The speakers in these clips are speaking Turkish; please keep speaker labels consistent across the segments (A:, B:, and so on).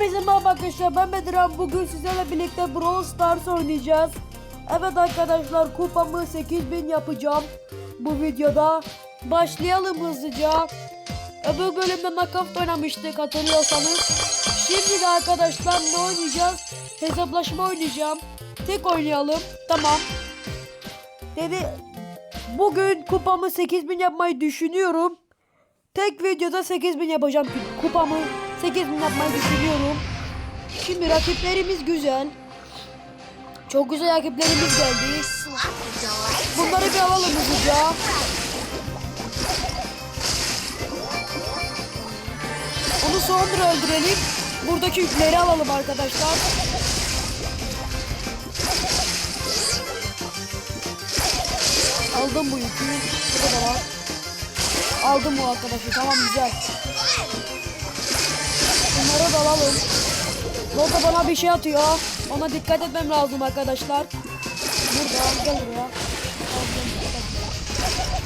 A: Hepinize merhaba arkadaşlar ben Bedirhan. Bugün sizlerle birlikte Brawl Stars oynayacağız. Evet arkadaşlar kupamı 8000 yapacağım. Bu videoda Başlayalım hızlıca. Öbür bölümde Minecraft oynamıştık hatırlıyorsanız. Şimdi de arkadaşlar ne oynayacağız? Hesaplaşma oynayacağım. Tek oynayalım tamam. Dedi Bugün kupamı 8000 yapmayı düşünüyorum. Tek videoda 8000 yapacağım kupamı 8000 yapmayı düşünüyorum. Şimdi rakiplerimiz güzel. Çok güzel rakiplerimiz geldi. Bunları bir alalım hızlıca. Onu sonra öldürelim. Buradaki yükleri alalım arkadaşlar. Aldım bu yükü. Burada da var. Aldım bu arkadaşı. Tamam güzel. Bunları da alalım. Loto bana bir şey atıyor. Ona dikkat etmem lazım arkadaşlar. Burada gel buraya.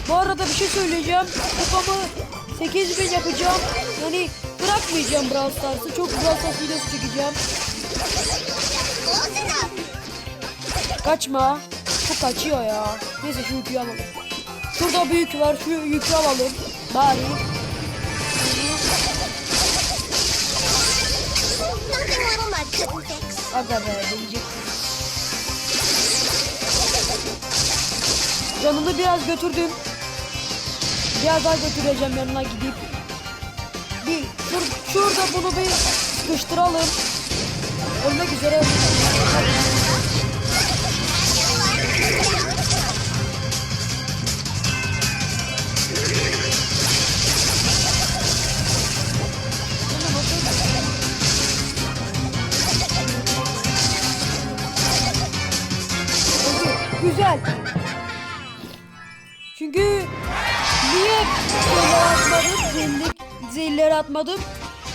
A: Bu arada bir şey söyleyeceğim. Kupamı 8000 yapacağım. Yani bırakmayacağım Brawl Stars'ı. Çok Brawl Stars videosu çekeceğim. Kaçma. Bu kaçıyor ya. Neyse şu yükü alalım. Şurada büyük var. Şu yükü alalım. Bari. Aga be değecek. Canını biraz götürdüm. Biraz daha götüreceğim yanına gidip. Bir şur şurada bunu bir sıkıştıralım. Ölmek üzere. Güzel. Çünkü niye şeyler atmadım? Zillik, zilleri atmadım.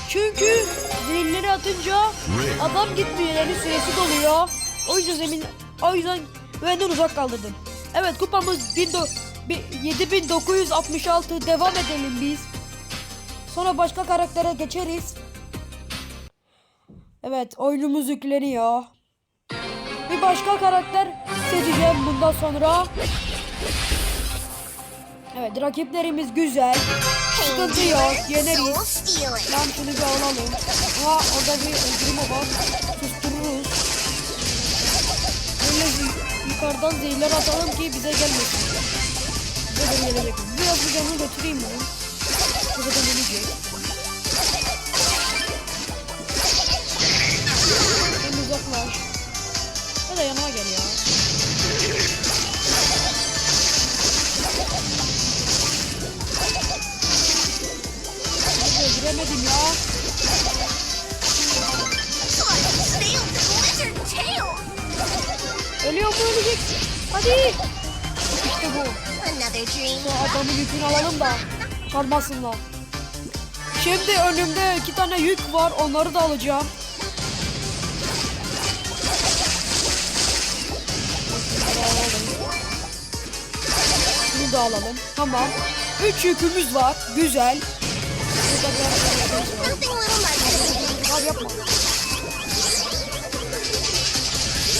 A: Çünkü zilleri atınca adam gitmiyor yani süresi doluyor. O yüzden zemin, o yüzden benden uzak kaldırdım. Evet kupamız 19 bi- 7966 devam edelim biz. Sonra başka karaktere geçeriz. Evet oyunumuz yükleniyor. Bir başka karakter seçeceğim bundan sonra. Evet rakiplerimiz güzel. Sıkıntı yok. Yeneriz. Lan şunu bir alalım. Aha orada bir öldürme var. Sustururuz. Böyle yu- yukarıdan zehirler atalım ki bize gelmesin. De gelecek. Biraz bu canını götüreyim ben. Bu da gelecek. Sen uzaklaş. Ya da yanıma gel ya. Hadi Giremedim ya. Ölüyor mu ölecek? Hadi. İşte bu. Şu adamın yükünü alalım da çalmasınlar. Şimdi önümde iki tane yük var. Onları da alacağım. Bunu da alalım. Tamam. Üç yükümüz var. Güzel.
B: Nothing little fix.
A: Abi yapma.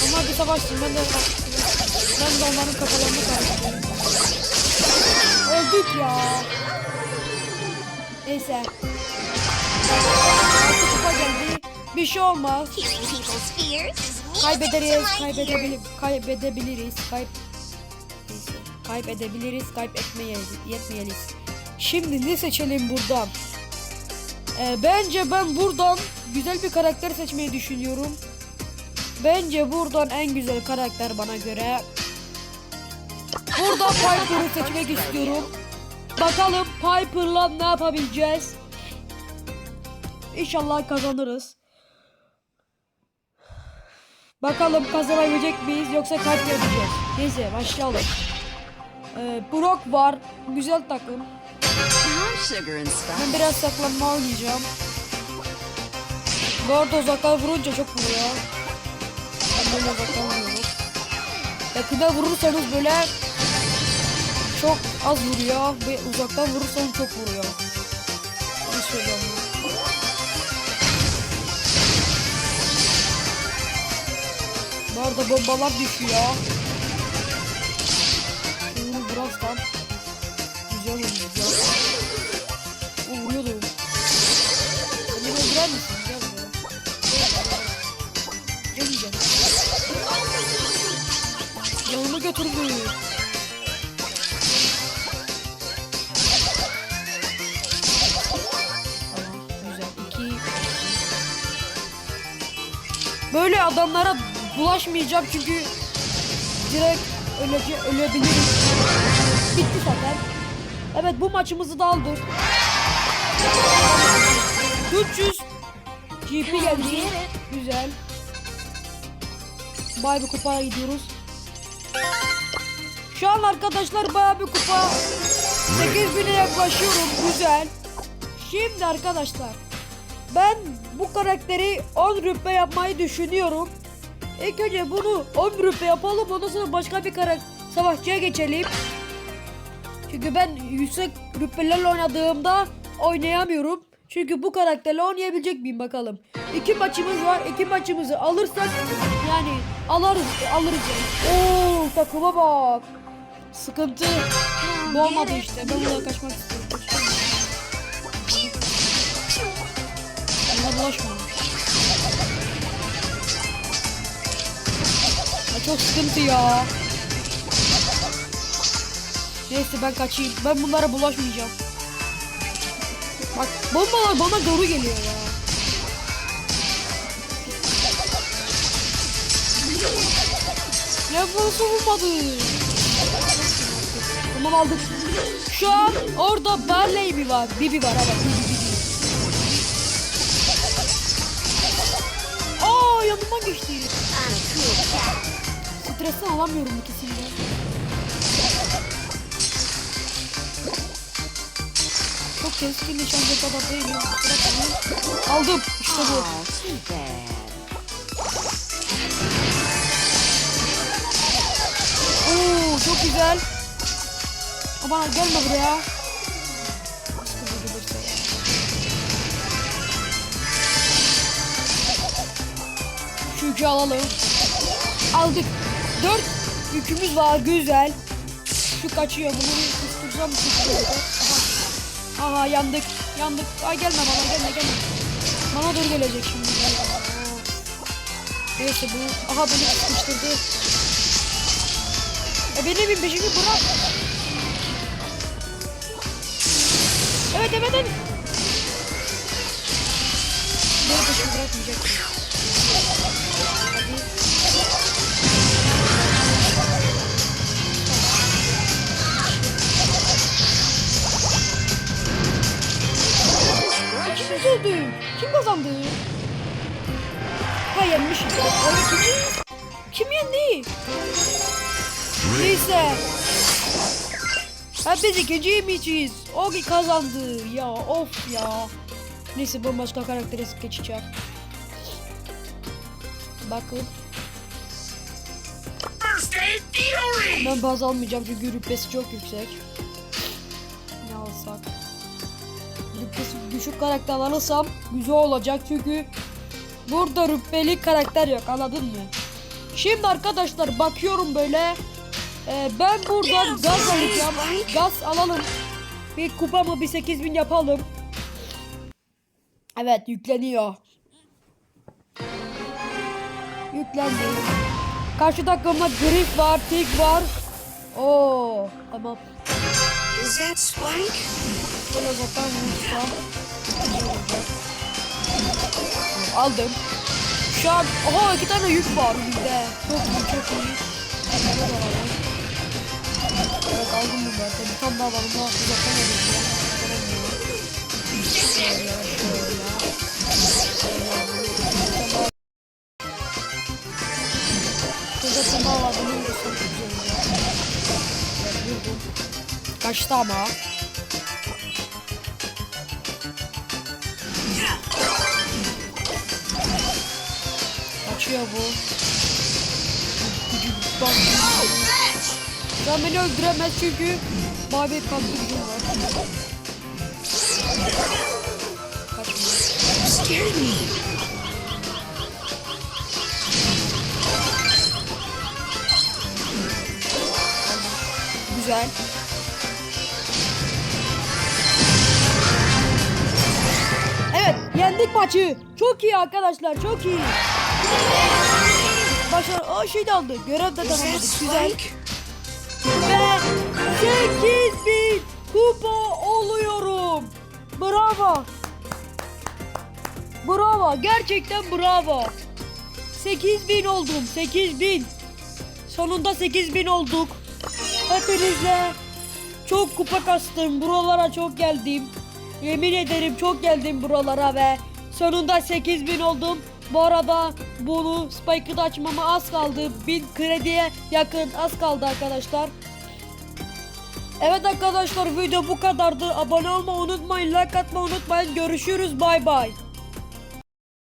A: Onlar bir savaşsın. Ben de ben de onların kafalarını karıştırayım. Öldük ya. Neyse. Altı kupa geldi. Bir şey olmaz. Kaybederiz, kaybedebiliriz, kaybedebiliriz, kayb kaybedebiliriz, kaybetmeyiz, yetmeyiz. Şimdi ne seçelim buradan? Ee, bence ben buradan güzel bir karakter seçmeyi düşünüyorum. Bence buradan en güzel karakter bana göre. Burada Piper'ı seçmek istiyorum. Bakalım Piper'la ne yapabileceğiz? İnşallah kazanırız. Bakalım kazanabilecek miyiz yoksa yapacağız? Neyse başlayalım. Ee, Brock var. Güzel takım. Ben biraz saklanma oynayacağım. Bu arada uzaktan vurunca çok vuruyor. Ben böyle uzaktan vuruyorum. Yakında vurursanız böyle çok az vuruyor ve uzaktan vurursanız çok vuruyor. Bir söylüyorum. Bu arada bombalar düşüyor. Böyle adamlara bulaşmayacağım çünkü direkt ölece ölebilirim. Bitti zaten. Evet bu maçımızı da aldık. 300 GP geldi. Güzel. Bay bir kupaya gidiyoruz. Şu an arkadaşlar bayağı bir kupa 8000'e yaklaşıyorum. Güzel. Şimdi arkadaşlar ben bu karakteri 10 rütbe yapmayı düşünüyorum. İlk önce bunu 10 rütbe yapalım ondan sonra başka bir karakter savaşçıya geçelim. Çünkü ben yüksek rütbelerle oynadığımda oynayamıyorum. Çünkü bu karakterle oynayabilecek miyim bakalım. İki maçımız var. İki maçımızı alırsak yani alırız alırız. Oo takıma bak. Sıkıntı. Bu olmadı işte. Ben buna kaçmak istiyorum. Çok sıkıntı ya. Neyse ben kaçayım. Ben bunlara bulaşmayacağım. Bak bombalar bana doğru geliyor ya. Ne bulsa vurmadı. Tamam aldık. Şu an orada Barley mi var? Bibi var evet. Bibi Bibi. Aa yanımdan geçti. Stresten alamıyorum ikisini de. Çok keskin nişancı kadar değilim. Bırak onu. Aldım. İşte bu.
C: Too bad.
A: Oo çok güzel. Ama gelme buraya. Şu yükü alalım. Aldık. Dört yükümüz var güzel. Şu kaçıyor bunu kusturuyor. Aha. Aha yandık. Yandık. Ay gelme bana gelme gelme. Bana doğru gelecek şimdi. Neyse bu. Aha beni sıkıştırdı. E beni bir peşimi bırak. Evet evet evet. Beni peşimi bırakmayacak. Kazandı? Ha yenmişiz. O ikinci. Kim yendi? Neyse. Ha biz ikinciymişiz. O ki kazandı. Ya of ya. Neyse ben başka karaktere geçeceğim. Bakın. Ben baz almayacağım çünkü rütbesi çok yüksek. Rütbesi düşük karakter alırsam güzel olacak çünkü burada rütbeli karakter yok anladın mı? Şimdi arkadaşlar bakıyorum böyle. Ee, ben buradan gaz alacağım. Gaz alalım. Bir kupa mı bir 8000 yapalım. Evet yükleniyor. Yüklendi. Karşı takımda Grif var, Tik var. Oo, tamam.
B: Is that Spike?
A: Böyle zaten. Aldım. Şu an oha iki tane yük var bizde. Çok iyi çok iyi. Evet aldım. Bunu. Şöyle şöyle. Şurada bir tane daha var. Bunu güzel olacak. Evet, vurdum. Kaçtı ama. ya bu. Gücümden. Sen beni öldüremez çünkü mavi kanlı gücüm var. Güzel. Evet yendik maçı. Çok iyi arkadaşlar çok iyi. Başar o şey de aldı. Görev de tamamladık. Güzel. Ve 8000 kupa oluyorum. Bravo. Bravo. Gerçekten bravo. 8000 oldum. 8000. Sonunda 8000 olduk. Hepinizle çok kupa kastım. Buralara çok geldim. Yemin ederim çok geldim buralara ve sonunda 8000 oldum. Bu arada bunu Spike'ı da açmama az kaldı. 1000 krediye yakın az kaldı arkadaşlar. Evet arkadaşlar video bu kadardı. Abone olmayı unutmayın. Like atmayı unutmayın. Görüşürüz. Bay bay.